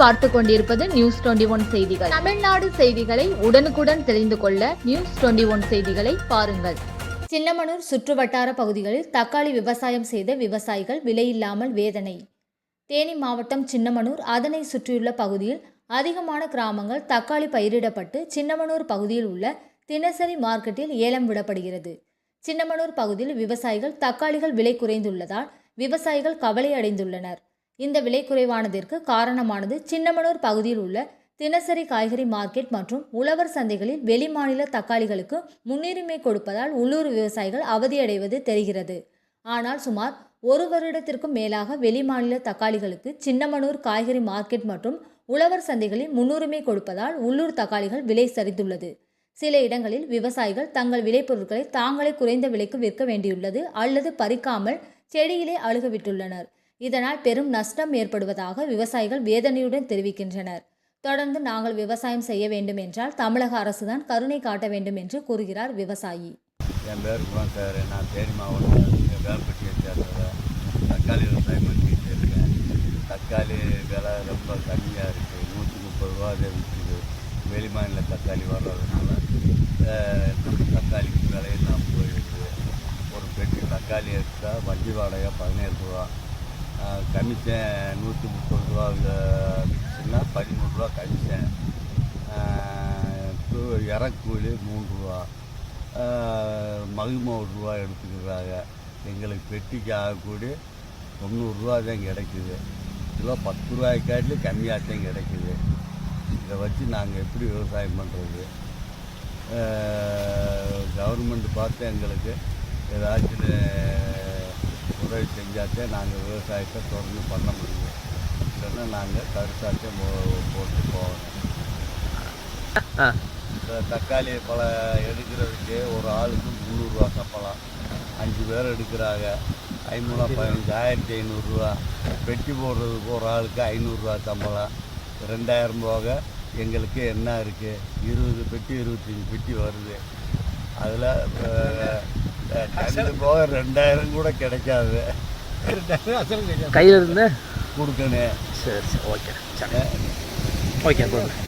பார்த்து கொண்டிருப்பது news twenty one செய்திகள். தமிழ்நாடு செய்திகளை உடனுக்குடன் தெரிந்து கொள்ள நியூஸ் டுவெண்டி ஒன் செய்திகளை பாருங்கள். சின்னமனூர் சுற்றுவட்டார பகுதிகளில் தக்காளி விவசாயம் செய்த விவசாயிகள் விலையில்லாமல் வேதனை. தேனி மாவட்டம் சின்னமனூர் அதனை சுற்றியுள்ள பகுதியில் அதிகமான கிராமங்கள் தக்காளி பயிரிடப்பட்டு சின்னமனூர் பகுதியில் உள்ள தினசரி மார்க்கெட்டில் ஏலம் விடப்படுகிறது. சின்னமனூர் பகுதியில் விவசாயிகள் தக்காளிகள் விலை குறைந்துள்ளதால் விவசாயிகள் கவலை அடைந்துள்ளனர். இந்த விலை குறைவானதற்கு காரணமானது சின்னமனூர் பகுதியில் உள்ள தினசரி காய்கறி மார்க்கெட் மற்றும் உழவர் சந்தைகளில் வெளிமாநில தக்காளிகளுக்கு முன்னுரிமை கொடுப்பதால் உள்ளூர் விவசாயிகள் அவதியடைவது தெரிகிறது. ஆனால் சுமார் ஒரு வருடத்திற்கும் மேலாக வெளிமாநில தக்காளிகளுக்கு சின்னமனூர் காய்கறி மார்க்கெட் மற்றும் உழவர் சந்தைகளில் முன்னுரிமை கொடுப்பதால் உள்ளூர் தக்காளிகள் விலை சரிந்துள்ளது. சில இடங்களில் விவசாயிகள் தங்கள் விளைபொருட்களை தாங்களே குறைந்த விலைக்கு விற்க வேண்டியுள்ளது அல்லது பறிக்காமல் செடியிலே அழுகவிட்டுள்ளனர். இதனால் பெரும் நஷ்டம் ஏற்படுவதாக விவசாயிகள் வேதனையுடன் தெரிவிக்கின்றனர். தொடர்ந்து நாங்கள் விவசாயம் செய்ய வேண்டும் என்றால் தமிழக அரசுதான் கருணை காட்ட வேண்டும் என்று கூறுகிறார் விவசாயி. என் பேர் குமார் சார். நான் தேனி மாவட்டம் வேப்பட்டியை சேர்ந்தவன் தக்காளி விவசாயம் பண்ணிட்டு இருக்கேன். தக்காளி விலை ரொம்ப கம்மியாக இருக்குது நூற்றி முப்பது ரூபா அதை விற்குது வெளி மாநில தக்காளி வர்றதுனால தக்காளிக்கு விலையெல்லாம் போயிடுது ஒரு பெட்டி தக்காளி எடுத்தால் வண்டி வாடகை பதினேழு ரூபா. கமிஷன் நூற்றி முப்பது ரூபா விற்றுச்சுன்னா பதிமூணு ரூபா கமிஷன் இறக்கூலி மூன்று ரூபா. மகிமை ஒரு ரூபா எடுத்துக்கிறாங்க. எங்களுக்கு பெட்டிக்கு ஆகக்கூடிய தொண்ணூறுரூவா தான் கிடைக்குது. கிலோ பத்து ரூபாய்க்காட்டிலும் கம்மியாக தான் கிடைக்குது. இதை வச்சு நாங்கள் எப்படி விவசாயம் பண்ணுறது கவர்மெண்ட் பார்த்து எங்களுக்கு ஏதாச்சும் உதவி செஞ்சாத்தே நாங்கள் விவசாயத்தை தொடர்ந்து பண்ண முடியும். இல்லைன்னா நாங்கள் கருத்தாச்சே போட்டு போகணும். இந்த தக்காளி பழம் எடுக்கிறதுக்கு ஒரு ஆளுக்கு முந்நூறுரூவா சம்பளம். அஞ்சு பேர் எடுக்கிறாங்க. ஐநூறுவா பதினஞ்சு ஆயிரத்தி ஐநூறுரூவா. பெட்டி போடுறதுக்கு ஒரு ஆளுக்கு ஐநூறுரூவா சம்பளம். ரெண்டாயிரம் போக எங்களுக்கு என்ன இருக்குது இருபது பெட்டி இருபத்தஞ்சி பெட்டி வருது. அதில் கண்டு போக ரெண்டாயிரம் கூட கிடைக்காது. கையில் இருந்து? கொடுக்கணும். சரி சரி ஓகே. சரி. ஓகே கொடுங்க